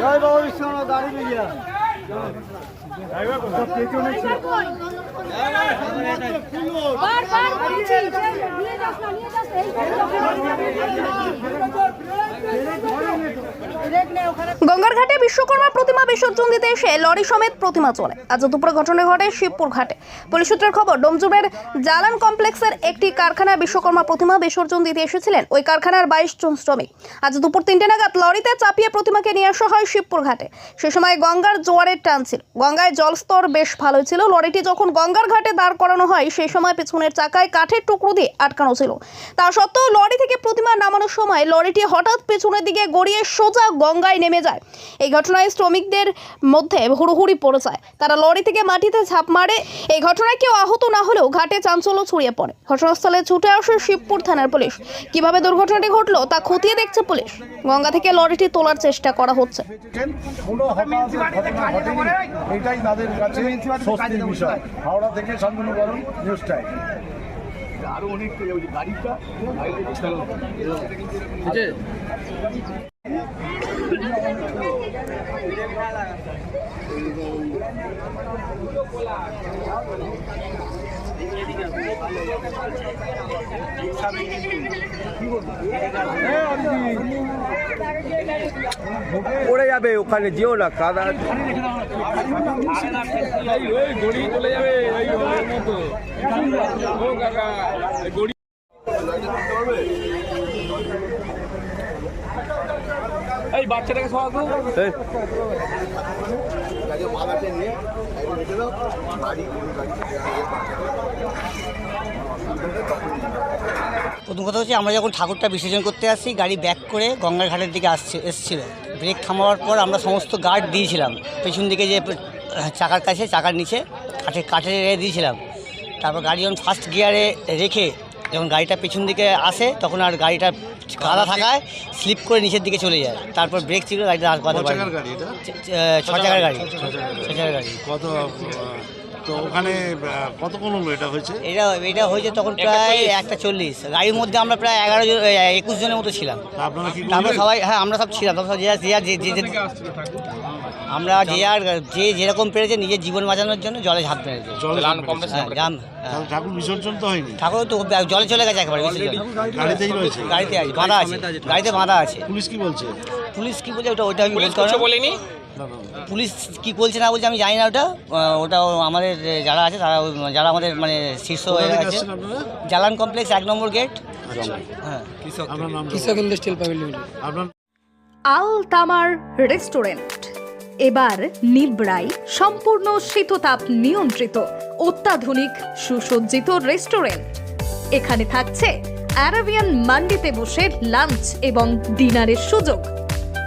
জয় বাবা বিশ্বনাথ দাঁড়িয়ে গিয়া বারবার বলছি নিয়ে যাস না নিয়ে যাস এই দেখ নে ওখানে গঙ্গার ঘাটে বিশ্বকর্মা প্রতিমা বিসর্জন দিতে এসে লরি সমেত প্রতিমা চলে। আজ দুপুরে ঘটনা ঘটে শিবপুর ঘাটে পুলিশ সূত্রের খবর, ডোমজুমের জালান কমপ্লেক্সের একটি কারখানায় বিশ্বকর্মা প্রতিমা বিসর্জন দিতে এসেছিলেন ওই কারখানার বাইশ জন শ্রমিক। আজ দুপুর তিনটে নাগাদ লরিতে চাপিয়ে প্রতিমাকে নিয়ে আসা হয় শিবপুর ঘাটে সে সময় গঙ্গার জোয়ারের টান ছিল। গঙ্গায় জলস্তর বেশ ভালোই ছিল। লরিটি যখন গঙ্গার ঘাটে দাঁড় করানো হয় সেই সময় পেছনের চাকায় কাঠের টুকরো দিয়ে আটকানো ছিল। তা সত্ত্বেও লরি থেকে প্রতিমা নামানোর সময় লরিটি হঠাৎ পেছনের দিকে গড়িয়ে সোজা গঙ্গায় নেমে যায়। এই ঘটনায় শ্রমিকদের মধ্যে হুড়োহুড়ি পড়ে যায়। তারা লরি থেকে মাটিতে ঝাঁপ মারে। এই ঘটনায় কেউ আহত না হলেও ঘাটে চাঞ্চল্য ছড়িয়ে পড়ে। ঘটনাস্থলে ছুটে আসে শিবপুর থানার পুলিশ। কীভাবে দুর্ঘটনাটি ঘটলো তা খতিয়ে দেখছে পুলিশ। গঙ্গা থেকে লরিটি তোলার চেষ্টা করা হচ্ছে। পেয়েছেন কোনো হতাহতের ঘটনা ঘটেনি এটাই তাদের কাছে স্বস্তির বিষয়। হাওড়া থেকে শান্তনু নিউজ টাইম পড়ে যাবে ওখানে যেও না কাদা এই বাচ্চাটাকে সরাতো প্রথম কথা হচ্ছে আমরা যখন ঠাকুরটা বিসর্জন করতে আসছি গাড়ি ব্যাক করে গঙ্গার ঘাটের দিকে আসছে এসছিল। ব্রেক থামাবার পর আমরা সমস্ত গার্ড দিয়েছিলাম। পেছন দিকে যে চাকার কাছে চাকার নিচে কাঠের কাঠের এ দিয়েছিলাম। তারপর গাড়ি যখন ফার্স্ট গিয়ারে রেখে যখন গাড়িটা পেছন দিকে আসে তখন আর গাড়িটা কাদা থাকায় স্লিপ করে নিচের দিকে চলে যায়। তারপর ব্রেক ছিল গাড়িটা আর এটা? ছ চাকার গাড়ি। ছ চাকার গাড়ি। কত তো ওখানে কতক্ষণ হলো এটা হয়েছে? এটা এটা হয়েছে তখন প্রায় একটা চল্লিশ। গাড়ির মধ্যে আমরা প্রায় এগারো জন একুশ জনের মতো ছিলাম। তা আপনারা কি তারপর সবাই হ্যাঁ আমরা সব ছিলাম। যে যে যে যে যে- আমরা যে আর যে যেরকম পেরেছে নিজের জীবন বাঁচানোর জন্য জলে ঝাঁপ মেরেছে। হ্যাঁ হ্যাঁ। ঠাকুর বিসর্জন তো হয়নি? ঠাকুর তো জলে চলে গেছে একেবারে বিসর্জন। গাড়িতেই রয়েছে? গাড়িতে আছে বাঁধা আছে। গাড়িতে বাঁধা আছে। পুলিশ কি বলছে? পুলিশ কি বলছে ওটা ওটা আমি বলতে পারব। বলেনি। পুলিশ কি বলছে না বলছে আমি জানি না ওটা। ওটা আমাদের যারা আছে তারা যারা আমাদের মানে শীর্ষ আছে জালান কমপ্লেক্স এক নম্বর গেট। হ্যাঁ। আল তামার রেস্টুরেন্ট। এবার নিবড়াই সম্পূর্ণ শীততাপ নিয়ন্ত্রিত অত্যাধুনিক সুসজ্জিত রেস্টুরেন্ট। এখানে থাকছে অ্যারাবিয়ান মান্ডিতে বসে লাঞ্চ এবং ডিনারের সুযোগ।